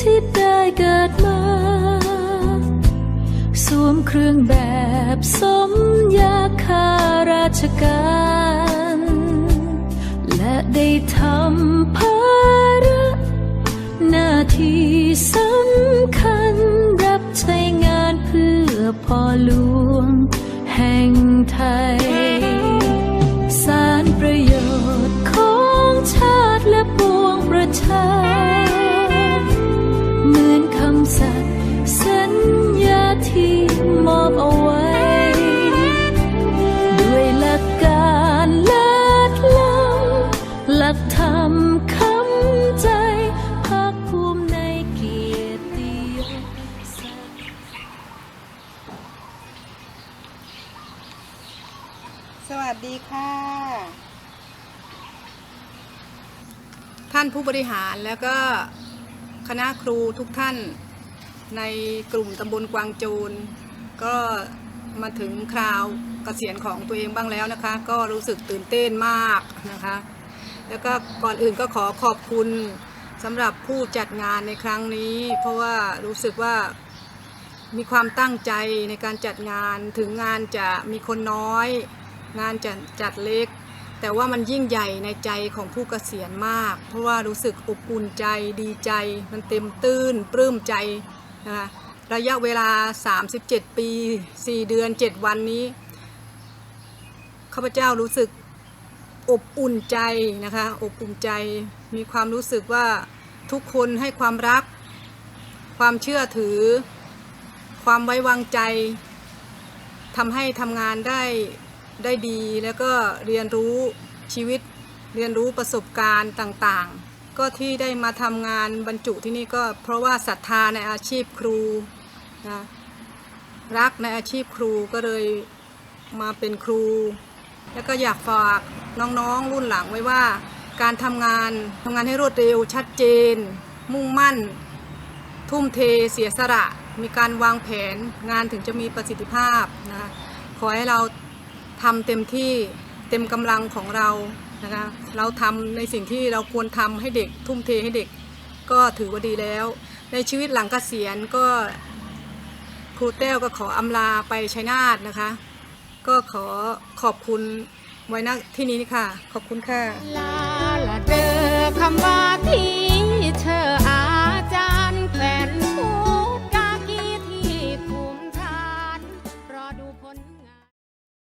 ที่ได้เกิดมา สวมเครื่องแบบสมยาข้าราชการ และได้ทำภาระหน้าที่สำคัญรับใช้งานเพื่อพ่อหลวงแห่งไทย สารประโยชน์ของชาติและปวงประชา สวัสดีค่ะ ท่านผู้บริหารแล้วก็คณะครูทุกท่านในกลุ่มตำบลกวางโจรก็มาถึงคราวเกษียณของตัวเองบ้างแล้วนะคะ ก็รู้สึกตื่นเต้นมากนะคะ แล้วก็ก่อนอื่นก็ขอขอบคุณสำหรับผู้จัดงานในครั้งนี้ เพราะว่ารู้สึกว่ามีความตั้งใจในการจัดงานถึงงานจะมีคนน้อย งานจะจัดเล็ก แต่ว่ามันยิ่งใหญ่ในใจของผู้เกษียณมาก เพราะว่ารู้สึกอบอุ่นใจดีใจ มันเต็มตื้น ปลื้มใจนะคะระยะเวลา 37 ปี 4 เดือน 7 วันนี้ข้าพเจ้ารู้สึกอบอุ่นใจนะคะอบอุ่นใจมีความรู้สึกว่าทุกคนให้ความรัก ความเชื่อถือ ความไว้วางใจทำให้ทำงานได้ ได้ดีแล้วก็เรียนรู้ชีวิตเรียนรู้ประสบการณ์ต่างๆ ก็ที่ได้มาทำงานบรรจุที่นี่ก็เพราะว่าศรัทธาในอาชีพครูนะรักในอาชีพครูก็เลยมาเป็นครู แล้วก็อยากฝากน้องๆรุ่นหลังไว้ว่า การทำงานทำงานให้รวดเร็วชัดเจน มุ่งมั่น ทุ่มเทเสียสละมีการวางแผนงานถึงจะมีประสิทธิภาพนะขอให้เรา ทำเต็มที่เต็มกำลังของเรานะคะเราทำในสิ่งที่เราควรทำให้เด็กทุ่มเทให้เด็กก็ถือว่าดีแล้ว ในชีวิตหลังเกษียณก็ครูแต้วก็ขออำลาไปชัยนาทนะคะ ก็ขอขอบคุณไว้ณที่นี้ค่ะ ขอบคุณค่ะลาละเดอคำว่า